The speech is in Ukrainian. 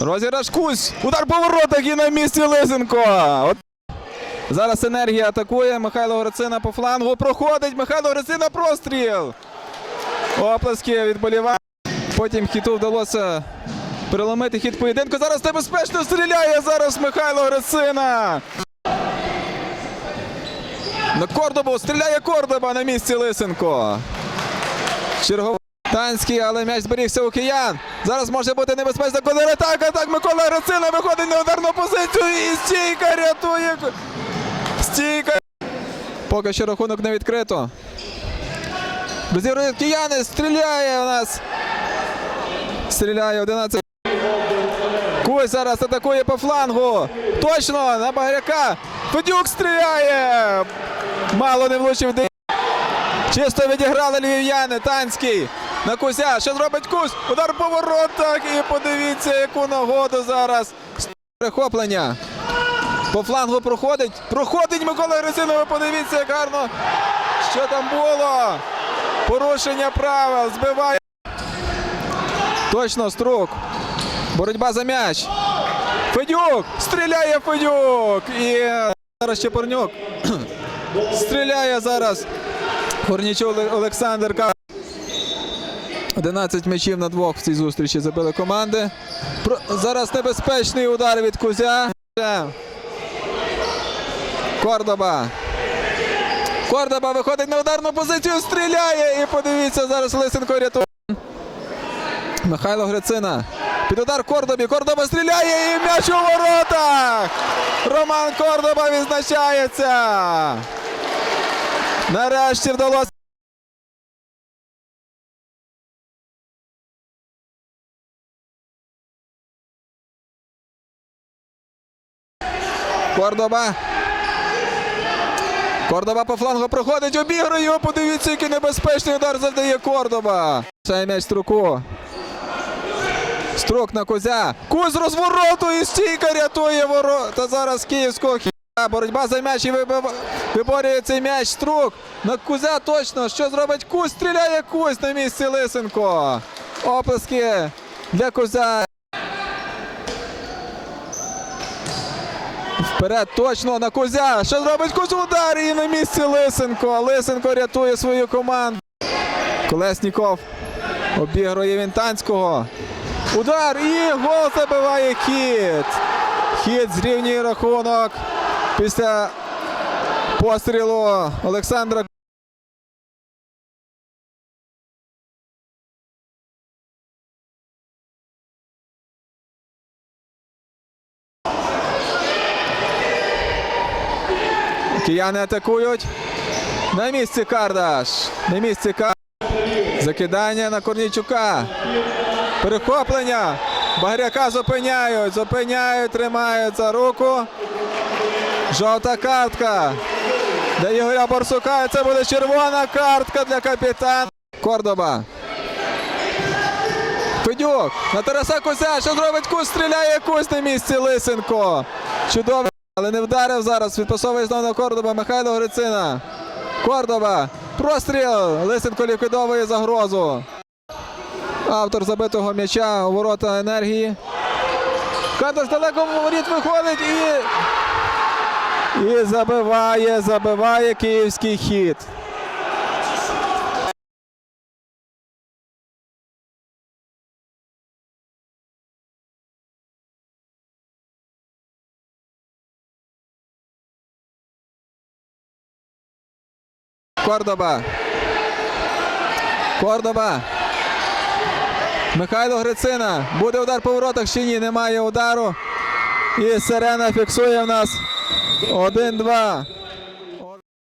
Розіграш Кузь. Удар по воротах і на місці Лисенко. От. Зараз енергія атакує. Михайло Грицина по флангу. Проходить. Михайло Грицина простріл. Оплески від боліва. Потім хіту вдалося переломити хід поєдинку. Зараз небезпечно стріляє зараз Михайло Грицина. На Кордобу стріляє Кордоба на місці Лисенко. Черговий Танський, але м'яч зберігся у киян. Зараз може бути небезпечна контратака. Так Микола Грицина виходить на ударну позицію і стійка рятує. Стійка. Поки що рахунок не відкрито. Розігрують кияни, стріляє у нас. Стріляє 11. Кусь зараз атакує по флангу. Точно на Багряка. Федюк стріляє. Мало не влучив. Чисто відіграли львів'яни. Танський. На Кузя. Що зробить Кузь? Удар по воротах. І подивіться, яку нагоду зараз. Перехоплення. По флангу проходить. Проходить Микола Грицинов. Подивіться, як гарно. Що там було? Порушення правил. Збиває. Точно струк. Боротьба за м'яч. Федюк! Стріляє Федюк! І зараз Чепурнюк. Стріляє зараз. Горнічов Олександр Ка- 11 м'ячів на двох в цій зустрічі забили команди. Зараз небезпечний удар від Кузя. Кордоба. Кордоба виходить на ударну позицію, стріляє. І подивіться, зараз Лисенко рятує. Михайло Грицина. Під удар Кордобі. Кордоба стріляє і м'яч у воротах. Роман Кордоба відзначається. Нарешті вдалося. Кордоба. Кордоба по флангу проходить, обігрує його. Подивіться, який небезпечний удар завдає Кордоба. Це м'яч струку. Струк на Кузя. Куз розвороту і стійка рятує ворота. Зараз київського хіба. Боротьба за м'яч і вибив- виборює цей м'яч. Струк на Кузя точно. Що зробить Кузь? Стріляє Кузь на місці Лисенко. Оплески для Кузя. Вперед точно на Кузя. Що зробить Кузь удар і на місці Лисенко. Лисенко рятує свою команду. Колесніков обігрує Вінтанського. Удар і гол забиває хід. Хід зрівнює рахунок після пострілу Олександра. Кияни атакують. На місці Кардаш. На місці Кардаш. Закидання на Корнійчука. Перехоплення. Багряка зупиняють. Зупиняють, тримають за руку. Жовта картка. Для Ігоря Борсука. І Це буде червона картка для капітана. Кордоба. Федюк. На Тараса Кузя. Що зробить Кусь? Стріляє Кусь на місці Лисенко. Чудово. Але не вдарив зараз. Відпасовує знову на Кордоба. Михайло Грицина. Кордоба. Простріл. Лисенко ліквідовує загрозу. Автор забитого м'яча ворота енергії. Кадаш далеко воріт виходить і. І забиває, забиває київський хід. Кордоба. Кордоба. Михайло Грицина. Буде удар по воротах чи ні? Немає удару. І сирена фіксує в нас 1-2.